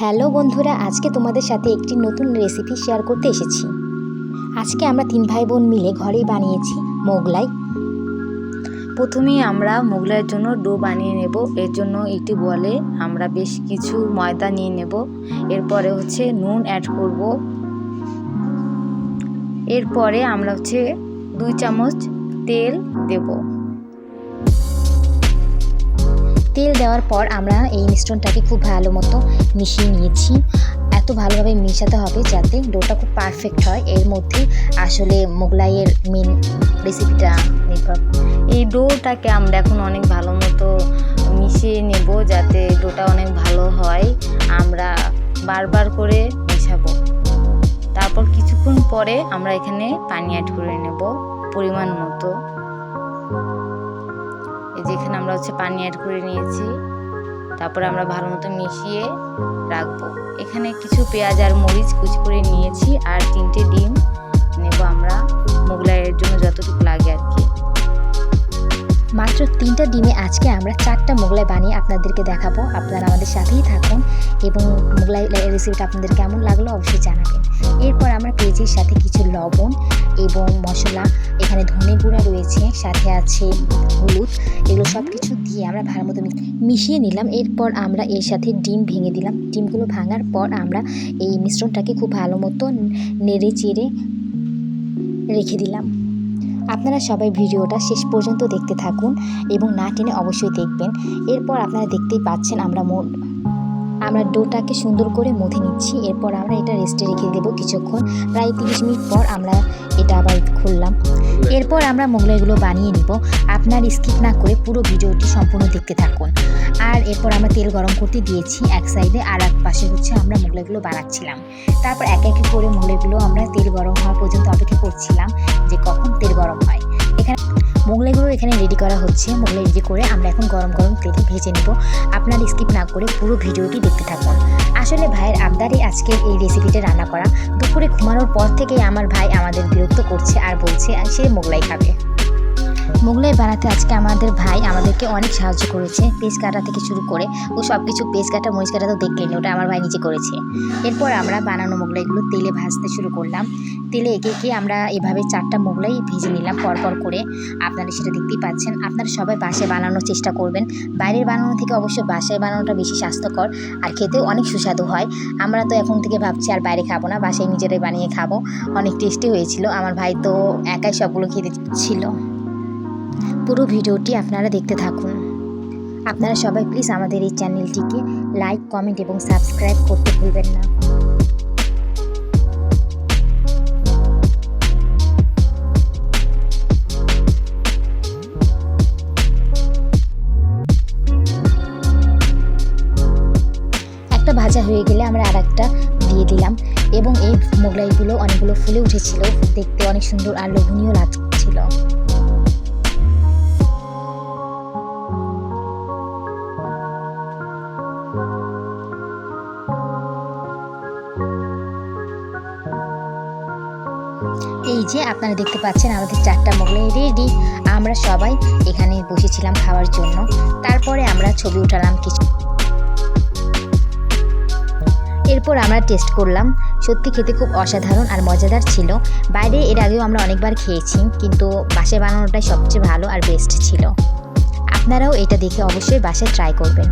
Hello বন্ধুরা, আজকে তোমাদের সাথে একটি নতুন রেসিপি শেয়ার করতে এসেছি। আজকে আমরা তিন ভাই বোন মিলে ঘরেই বানিয়েছি মোগলাই। প্রথমেই আমরা মোগলাইয়ের জন্য ডো বানিয়ে নেব। এর জন্য একটি বলে আমরা বেশ কিছু ময়দা নিয়ে নেব। এরপরে হচ্ছে নুন অ্যাড করব। এরপরে আমরা হচ্ছে দুই চামচ তেল দেব। তেল দেওয়ার পর আমরা এই মিশ্রণটাকে খুব ভালো মতো মিশিয়ে নিয়েছি। এত ভালোভাবে মেশাতে হবে যাতে ডোটা খুব পারফেক্ট হয়। এর মধ্যে আসলে মোগলাইয়ের মেন রেসিপিটা নির্ভর এই ডোটাকে আমরা এখন অনেক ভালো মতো মিশিয়ে নেব যাতে ডোটা অনেক ভালো হয়। আমরা বারবার করে মেশাবো। তারপর কিছুক্ষণ পরে আমরা এখানে পানি অ্যাড করে নেব পরিমাণ মতো। এই যে এখানে আমরা হচ্ছে পানি অ্যাড করে নিয়েছি। তারপর আমরা ভালো মতো মিশিয়ে রাখব। এখানে কিছু পেঁয়াজ আর মরিচ কুচি করে নিয়েছি আর তিনটে ডিম নেব আমরা। তিনটা ডিমে আজকে আমরা চারটা মোগলাই বানিয়ে আপনাদেরকে দেখাবো। আপনারা আমাদের সাথেই থাকুন এবং মোগলাই রেসিপিটা আপনাদের কেমন লাগল অবশ্যই জানাবেন। এরপর আমরা পেঁয়াজের সাথে কিছু লবণ এবং মশলা। এখানে ধনে গুঁড়া রয়েছে, সাথে আছে হলুদ। এগুলো সব কিছু দিয়ে আমরা ভালো মতো মিশিয়ে নিলাম। এরপর আমরা এর সাথে ডিম ভেঙে দিলাম। ডিমগুলো ভাঙার পর আমরা এই মিশ্রণটাকে খুব ভালো মতো নেড়ে চেড়ে রেখে দিলাম। আপনারা সবাই ভিডিওটা শেষ পর্যন্ত দেখতে থাকুন এবং না টেনে অবশ্যই দেখবেন। এরপর আপনারা দেখতেই পাচ্ছেন আমরা মো আমরা ডোটাকে সুন্দর করে মথে নিচ্ছি। এরপর আমরা এটা রেস্টে রেখে দেবো কিছুক্ষণ। প্রায় তিরিশ মিনিট পর আমরা এটা আবার খুললাম। এরপর আমরা মোগলাইগুলো বানিয়ে নিব। আপনার স্কিপ না করে পুরো ভিডিওটি সম্পূর্ণ দেখতে থাকুন। আর এরপর আমরা তেল গরম করতে দিয়েছি এক সাইডে আর এক পাশে হচ্ছে আমরা মোগলাইগুলো বানাচ্ছিলাম। তারপর এক এক করে মোগলাইগুলো আমরা তেল গরম হওয়া পর্যন্ত অপেক্ষা করছিলাম যে কখন মোগলাইগুলো এখানে রেডি করা হচ্ছে। মোগলাই রেডি করে আমরা এখন গরম গরম তেলে ভেজে নেব। আপনার স্কিপ না করে পুরো ভিডিওটি দেখতে থাকুন। আসলে ভাইয়ের আবদারই আজকে এই রেসিপিটা রান্না করা। দুপুরে ঘুমানোর পর থেকেই আমার ভাই আমাদের বিরক্ত করছে আর বলছে সে মোগলাই খাবে। মোগলাই বানাতে আজকে আমাদের ভাই আমাদেরকে অনেক সাহায্য করেছে। পেজ কাটা থেকে শুরু করে ও সব কিছু পেজ কাটা, মরিচ কাটা তো দেখলেন, ওটা আমার ভাই নিজে করেছে। এরপর আমরা বানানো মোগলাইগুলো তেলে ভাজতে শুরু করলাম। তেলে একে একে আমরা এভাবে চারটা মোগলাই ভেজে নিলাম পরপর করে। আপনারা সেটা দেখতেই পাচ্ছেন। আপনারা সবাই বাসায় বানানোর চেষ্টা করবেন। বাইরের বানানো থেকে অবশ্য বাসায় বানানোটা বেশি স্বাস্থ্যকর আর খেতেও অনেক সুস্বাদু হয়। আমরা তো এখন থেকে ভাবছি আর বাইরে খাব না, বাসায় নিজেরাই বানিয়ে খাব। অনেক টেস্টি হয়েছিল। আমার ভাই তো একাই সবগুলো খেতে ছিল। পুরো ভিডিওটি আপনারা দেখতে থাকুন। আপনারা সবাই প্লিজ আমাদের এই চ্যানেলটিকে লাইক কমেন্ট এবং সাবস্ক্রাইব করতে ভুলবেন না। একটা ভাজা হয়ে গেলে আমরা আর একটা দিয়ে দিলাম এবং এই মোগলাইগুলো অনেকগুলো ফুলে উঠেছিল, দেখতে অনেক সুন্দর আর লোভনীয় লাগছিল। এই যে আপনারা দেখতে পাচ্ছেন আমাদের চারটা মোগলাই রেডি। আমরা সবাই এখানে বসেছিলাম খাওয়ার জন্য। তারপরে আমরা ছবি উঠালাম কিছু। এরপর আমরা টেস্ট করলাম। সত্যি খেতে খুব অসাধারণ আর মজাদার ছিল। বাইরে এর আগেও আমরা অনেকবার খেয়েছি, কিন্তু বাসায় বানানোটাই সবচেয়ে ভালো আর বেস্ট ছিল। আপনারাও এটা দেখে অবশ্যই বাসায় ট্রাই করবেন।